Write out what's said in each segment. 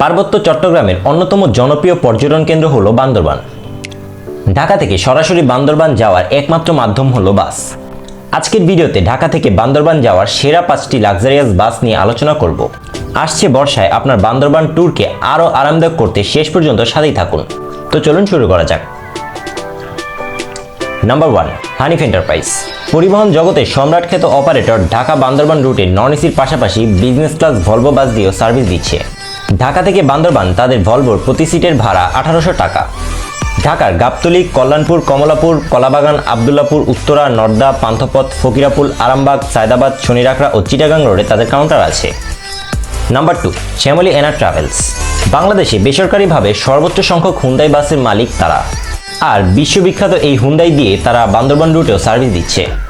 পার্বত্য চট্টগ্রামের অন্যতম জনপ্রিয় পর্যটন কেন্দ্র হলো বান্দরবান। ঢাকা থেকে সরাসরি বান্দরবান যাওয়ার একমাত্র মাধ্যম হলো বাস। আজকের ভিডিওতে ঢাকা থেকে বান্দরবান যাওয়ার সেরা পাঁচটি লাক্সারিয়াস বাস নিয়ে আলোচনা করব। আসছে বর্ষায় আপনার বান্দরবান ট্যুরকে আরও আরামদায়ক করতে শেষ পর্যন্ত সাথেই থাকুন। তো চলুন শুরু করা যাক। নাম্বার ওয়ান হানিফ এন্টারপ্রাইজ পরিবহন জগতে সম্রাট খ্যাত অপারেটর ঢাকা বান্দরবান রুটে নন এসির পাশাপাশি বিজনেস ক্লাস ভলভো বাস দিয়েও সার্ভিস দিচ্ছে। ঢাকা থেকে বান্দরবান, তাদের ভলভোর প্রতি সিটের ভাড়া আঠারোশো টাকা। ঢাকার গাবতলী, কল্যাণপুর, কমলাপুর, কলাবাগান, আবদুল্লাপুর, উত্তরা, নর্দা, পান্থপথ, ফকিরাপুল, আরামবাগ, সায়দাবাদ, শনিরাকড়া ও চিটাগাং রোডে তাদের কাউন্টার আছে। Number two, Shyamoli Ena travels. বাংলাদেশে বেসরকারিভাবে সর্বোচ্চ সংখ্যক হুন্দাই বাসের মালিক তারা। আর বিশ্ববিখ্যাত এই হুন্দাই দিয়ে তারা বান্দরবান রুটেও সার্ভিস দিচ্ছে।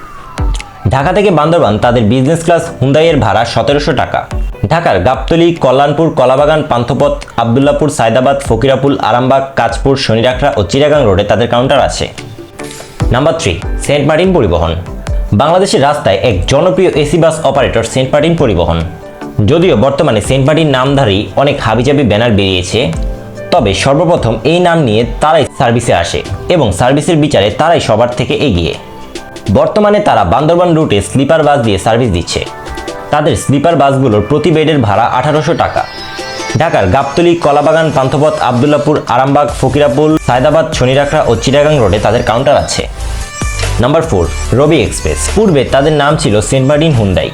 ঢাকা থেকে বান্দরবান তাদের বিজনেস ক্লাস হুন্দাইয়ের ভাড়া সতেরোশো টাকা। ঢাকার গাবতলী, কল্যাণপুর, কলাবাগান, পান্থপথ, আবদুল্লাপুর, সায়দাবাদ, ফকিরাপুল, আরামবাগ কাজপুর শনিরাখড়া ও চিরাগাং রোডে তাদের কাউন্টার আছে। নাম্বার থ্রি সেন্ট মার্টিন পরিবহন। বাংলাদেশের রাস্তায় এক জনপ্রিয় AC bus operator Saint Martin Paribahan. যদিও বর্তমানে সেন্ট মার্টিন নামধারী অনেক হাবিজাবি ব্যানার বেরিয়েছে, তবে সর্বপ্রথম এই নাম নিয়ে তারাই সার্ভিসে আসে এবং সার্ভিসের বিচারে তারাই সবার থেকে এগিয়ে। বর্তমানে তারা বান্দরবান রুটে স্লিপার বাস দিয়ে সার্ভিস দিচ্ছে। তাদের স্লিপার বাসগুলোর প্রতি বেডের ভাড়া আঠারোশো টাকা। ঢাকার গাবতলী, কলাবাগান, পান্থপথ, আবদুল্লাপুর, আরামবাগ, ফকিরাপুল, সায়দাবাদ, শনিরাখড়া ও চিটাগাং রোডে তাদের কাউন্টার আছে। Number four, Robi express. পূর্বে তাদের নাম ছিল সেন্ট মার্টিন হুন্ডাই।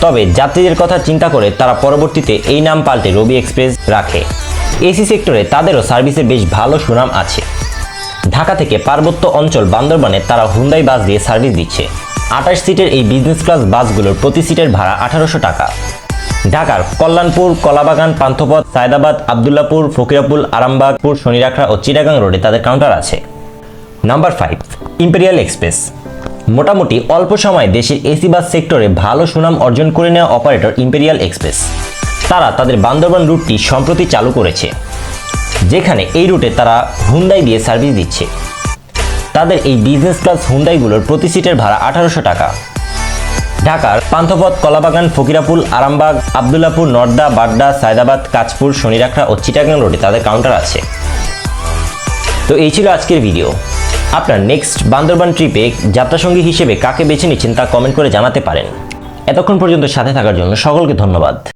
তবে যাত্রীদের কথা চিন্তা করে তারা পরবর্তীতে এই নাম পাল্টে রবি এক্সপ্রেস রাখে। এসি সেক্টরে তাদেরও সার্ভিসে বেশ ভালো সুনাম আছে। ঢাকা থেকে পার্বত্য অঞ্চল বান্দরবানে তারা হুন্দাই বাস দিয়ে সার্ভিস দিচ্ছে। আঠাশ সিটের এই বিজনেস ক্লাস বাসগুলোর প্রতি সিটের ভাড়া আঠারোশো টাকা। ঢাকার কল্যাণপুর, কলাবাগান, পান্থপথ, সায়দাবাদ, আবদুল্লাপুর, ফকিরাপুল, আরামবাগপুর, শনিরাখড়া ও চিটাগাং রোডে তাদের কাউন্টার আছে। নাম্বার ফাইভ ইম্পেরিয়াল এক্সপ্রেস মোটামুটি অল্প সময়ে দেশের এসি বাস সেক্টরে ভালো সুনাম অর্জন করে নেওয়া অপারেটর ইম্পেরিয়াল এক্সপ্রেস তারা তাদের বান্দরবান রুটটি সম্প্রতি চালু করেছে। যেখানে এই রুটে তারা হুন্দাই দিয়ে সার্ভিস দিচ্ছে। তাদের এই বিজনেস ক্লাস হুন্দাইগুলোর প্রতি সিটের ভাড়া আঠারোশো টাকা। ঢাকার পান্থপথ, কলাবাগান, ফকিরাপুল, আরামবাগ, আবদুল্লাপুর নর্দা বাড্ডা, সায়দাবাদ কাজপুর শনিরাখড়া ও চিটাগাং রোডে তাদের কাউন্টার আছে। তো এই ছিল আজকের ভিডিও আপনার নেক্সট বান্দরবান ট্রিপে যাত্রাসঙ্গী হিসেবে কাকে বেছে নিচ্ছেন তা কমেন্ট করে জানাতে পারেন। এতক্ষণ পর্যন্ত সাথে থাকার জন্য সকলকে ধন্যবাদ।